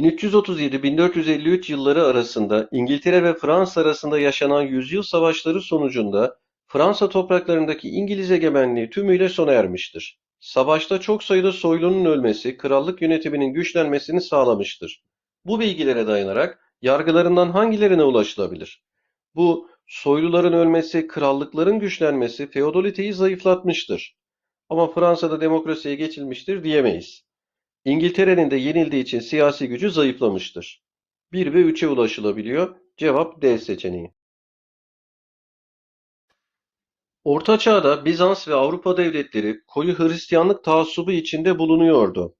1337-1453 yılları arasında İngiltere ve Fransa arasında yaşanan yüzyıl savaşları sonucunda Fransa topraklarındaki İngiliz egemenliği tümüyle sona ermiştir. Savaşta çok sayıda soylunun ölmesi, krallık yönetiminin güçlenmesini sağlamıştır. Bu bilgilere dayanarak yargılarından hangilerine ulaşılabilir? Bu soyluların ölmesi, krallıkların güçlenmesi feodaliteyi zayıflatmıştır. Ama Fransa'da demokrasiye geçilmiştir diyemeyiz. İngiltere'nin de yenildiği için siyasi gücü zayıflamıştır. 1 ve 3'e ulaşılabiliyor. Cevap D seçeneği. Orta Çağ'da Bizans ve Avrupa devletleri koyu Hristiyanlık taassubu içinde bulunuyordu.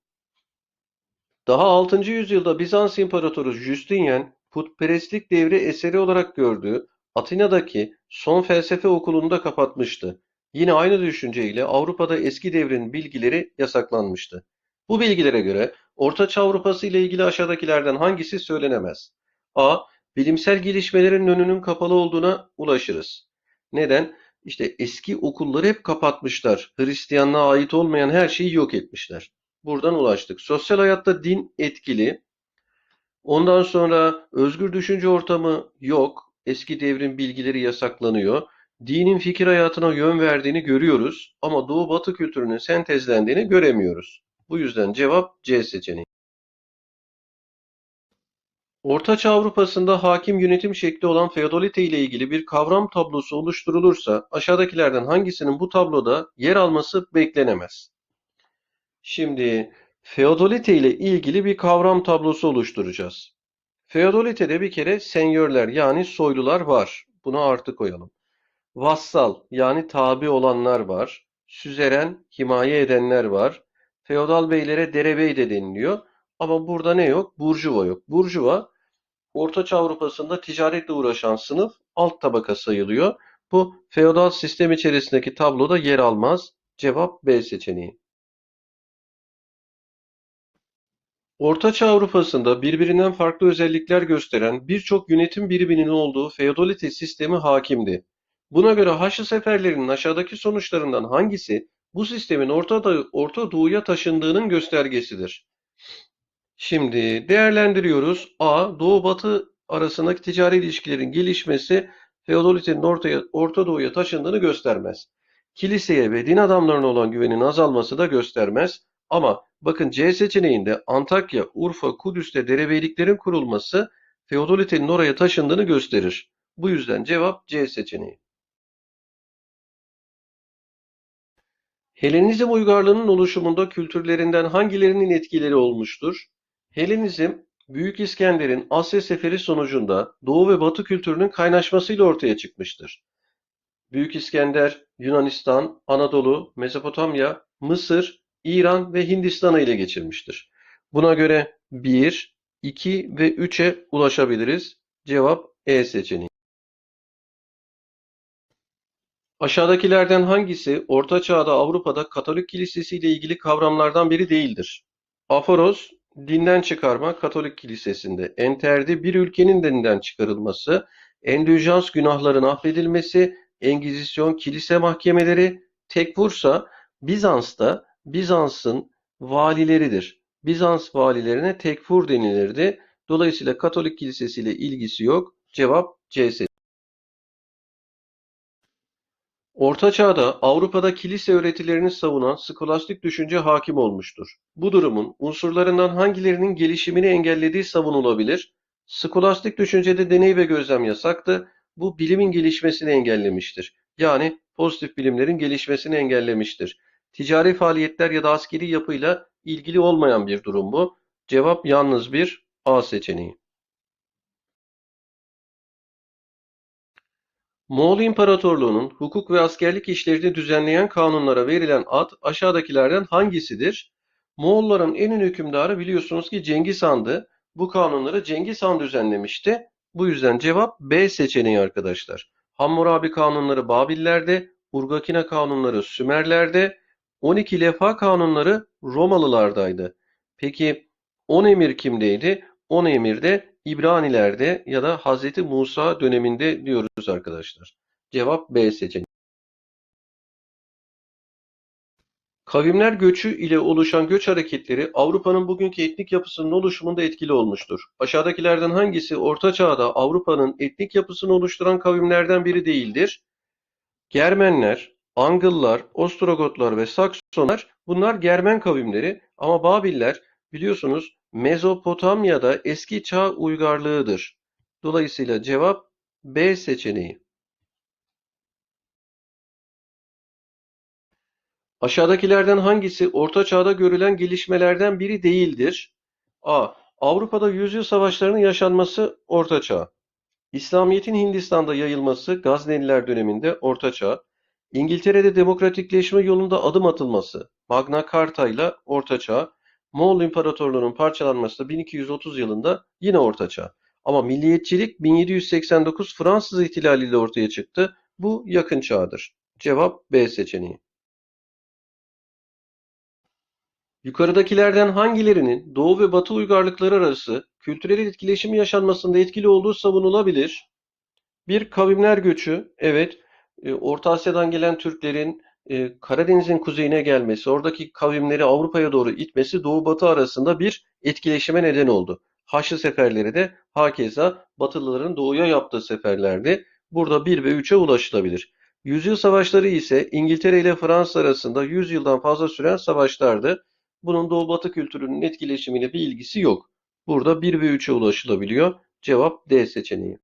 Daha 6. yüzyılda Bizans İmparatoru Justinian, putperestlik devri eseri olarak gördüğü Atina'daki son felsefe okulunu da kapatmıştı. Yine aynı düşünceyle Avrupa'da eski devrin bilgileri yasaklanmıştı. Bu bilgilere göre Orta Çağ Avrupası ile ilgili aşağıdakilerden hangisi söylenemez? A. Bilimsel gelişmelerin önünün kapalı olduğuna ulaşırız. Neden? İşte eski okulları hep kapatmışlar. Hristiyanlığa ait olmayan her şeyi yok etmişler. Buradan ulaştık. Sosyal hayatta din etkili. Ondan sonra özgür düşünce ortamı yok. Eski devrin bilgileri yasaklanıyor. Dinin fikir hayatına yön verdiğini görüyoruz ama Doğu Batı kültürünün sentezlendiğini göremiyoruz. Bu yüzden cevap C seçeneği. Orta Çağ Avrupa'sında hakim yönetim şekli olan feodalite ile ilgili bir kavram tablosu oluşturulursa aşağıdakilerden hangisinin bu tabloda yer alması beklenemez? Şimdi feodalite ile ilgili bir kavram tablosu oluşturacağız. Feodalitede bir kere senyörler yani soylular var. Buna artı koyalım. Vassal yani tabi olanlar var. Süzeren, himaye edenler var. Feodal beylere derebey de deniliyor. Ama burada ne yok? Burjuva yok. Burjuva Ortaçağ Avrupa'sında ticaretle uğraşan sınıf alt tabaka sayılıyor. Bu feodal sistem içerisindeki tabloda yer almaz. Cevap B seçeneği. Ortaçağ Avrupa'sında birbirinden farklı özellikler gösteren birçok yönetim biriminin olduğu feodalite sistemi hakimdi. Buna göre Haçlı seferlerinin aşağıdaki sonuçlarından hangisi bu sistemin Orta, Orta Doğu'ya taşındığının göstergesidir? Şimdi değerlendiriyoruz. A. Doğu-Batı arasındaki ticari ilişkilerin gelişmesi feodalitenin ortaya, Orta Doğu'ya taşındığını göstermez. Kiliseye ve din adamlarına olan güvenin azalması da göstermez. Ama bakın C seçeneğinde Antakya, Urfa, Kudüs'te derebeyliklerin kurulması feodalitenin oraya taşındığını gösterir. Bu yüzden cevap C seçeneği. Helenizm uygarlığının oluşumunda kültürlerinden hangilerinin etkileri olmuştur? Helenizm, Büyük İskender'in Asya seferi sonucunda Doğu ve Batı kültürünün kaynaşmasıyla ortaya çıkmıştır. Büyük İskender, Yunanistan, Anadolu, Mezopotamya, Mısır, İran ve Hindistan'ı ile geçirmiştir. Buna göre 1, 2 ve 3'e ulaşabiliriz. Cevap E seçeneği. Aşağıdakilerden hangisi Orta Çağ'da Avrupa'da Katolik Kilisesi ile ilgili kavramlardan biri değildir? Aforos, dinden çıkarma Katolik Kilisesi'nde. Enterdi, bir ülkenin dinden çıkarılması. Endüjans günahların affedilmesi. Engizisyon, kilise mahkemeleri. Tekfursa, Bizans'ta Bizans'ın valileridir. Bizans valilerine tekfur denilirdi. Dolayısıyla Katolik Kilisesi ile ilgisi yok. Cevap C Orta Çağ'da Avrupa'da kilise öğretilerini savunan skolastik düşünce hakim olmuştur. Bu durumun unsurlarından hangilerinin gelişimini engellediği savunulabilir. Skolastik düşüncede deney ve gözlem yasaktı. Bu bilimin gelişmesini engellemiştir. Yani pozitif bilimlerin gelişmesini engellemiştir. Ticari faaliyetler ya da askeri yapıyla ilgili olmayan bir durum bu. Cevap yalnız bir A seçeneği. Moğol İmparatorluğu'nun hukuk ve askerlik işlerini düzenleyen kanunlara verilen ad aşağıdakilerden hangisidir? Moğolların en ünlü hükümdarı biliyorsunuz ki Cengiz Han'dı. Bu kanunları Cengiz Han düzenlemişti. Bu yüzden cevap B seçeneği arkadaşlar. Hammurabi kanunları Babillerde, Urgakina kanunları Sümerlerde, 12 lefa kanunları Romalılardaydı. Peki 10 emir kimdeydi? 10 emir de İbranilerde ya da Hazreti Musa döneminde diyoruz arkadaşlar. Cevap B seçeneği. Kavimler göçü ile oluşan göç hareketleri Avrupa'nın bugünkü etnik yapısının oluşumunda etkili olmuştur. Aşağıdakilerden hangisi Orta Çağ'da Avrupa'nın etnik yapısını oluşturan kavimlerden biri değildir? Germenler, Angıllar, Ostrogotlar ve Saksonlar bunlar Germen kavimleri ama Babiller biliyorsunuz Mezopotamya'da eski çağ uygarlığıdır. Dolayısıyla cevap B seçeneği. Aşağıdakilerden hangisi Orta Çağ'da görülen gelişmelerden biri değildir? A. Avrupa'da yüzyıl savaşlarının yaşanması Orta Çağ. İslamiyet'in Hindistan'da yayılması Gazneliler döneminde Orta Çağ. İngiltere'de demokratikleşme yolunda adım atılması Magna Carta ile Orta Çağ. Moğol İmparatorluğu'nun parçalanması da 1230 yılında yine Orta Çağ. Ama milliyetçilik 1789 Fransız ihtilaliyle ortaya çıktı. Bu yakın çağdır. Cevap B seçeneği. Yukarıdakilerden hangilerinin Doğu ve Batı uygarlıkları arası kültürel etkileşim yaşanmasında etkili olduğu savunulabilir? Bir kavimler göçü, evet, e, Orta Asya'dan gelen Türklerin e, Karadeniz'in kuzeyine gelmesi, oradaki kavimleri Avrupa'ya doğru itmesi Doğu-Batı arasında bir etkileşime neden oldu. Haçlı seferleri de hakeza Batılıların doğuya yaptığı seferlerdi. Burada 1 ve 3'e ulaşılabilir. Yüzyıl savaşları ise İngiltere ile Fransa arasında 100 yıldan fazla süren savaşlardı. Bunun Doğu-Batı kültürünün etkileşimiyle bir ilgisi yok. Burada 1 ve 3'e ulaşılabiliyor. Cevap D seçeneği.